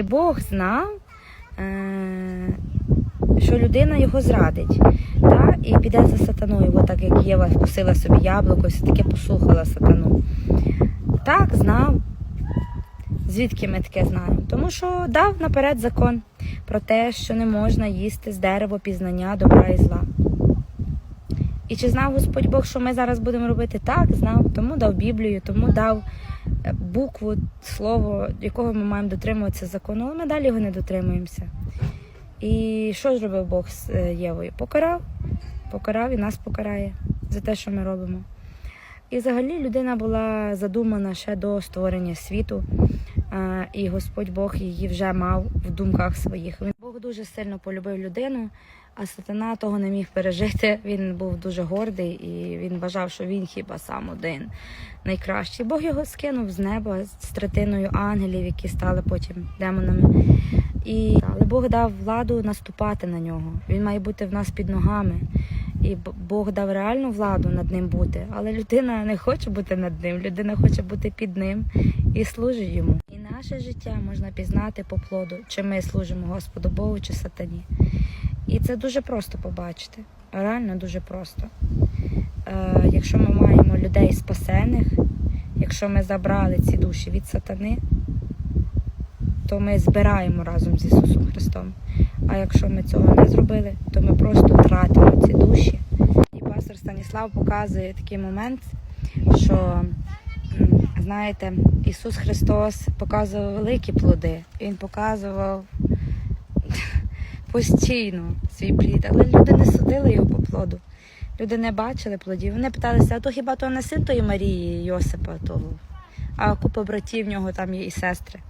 Чи Бог знав, е, що людина його зрадить та, і піде за сатаною, бо так як Єва вкусила собі яблуко, все-таки послухала сатану. Так, знав. Звідки ми таке знаємо? Тому що дав наперед закон про те, що не можна їсти з дерева пізнання добра і зла. І чи знав Господь Бог, що ми зараз будемо робити? Так, знав. Тому дав Біблію, тому дав букву, слово, якого ми маємо дотримуватися закону, але ми далі його не дотримуємося. І що зробив Бог з е, Євою? Покарав, покарав і нас покарає за те, що ми робимо. І взагалі людина була задумана ще до створення світу, е, і Господь Бог її вже мав в думках своїх. Він Дуже сильно полюбив людину, а сатана того не міг пережити. Він був дуже гордий і він вважав, що він хіба сам один найкращий. Бог його скинув з неба з третиною ангелів, які стали потім демонами. І але Бог дав владу наступати на нього. Він має бути в нас під ногами. І Бог дав реальну владу над ним бути, але людина не хоче бути над ним, людина хоче бути під ним і служить йому. Наше життя можна пізнати по плоду, чи ми служимо Господу Богу чи сатані. І це дуже просто побачити. Реально дуже просто. Е, якщо ми маємо людей спасених, якщо ми забрали ці душі від сатани, то ми збираємо разом з Ісусом Христом. А якщо ми цього не зробили, то ми просто втратимо ці душі. І пастор Станіслав показує такий момент, що знаєте, Ісус Христос показував великі плоди. Він показував постійно свій плід, але люди не судили його по плоду. Люди не бачили плодів. Вони питалися, а то хіба то не син тої Марії Йосипа того? А купа братів в нього там є і сестри.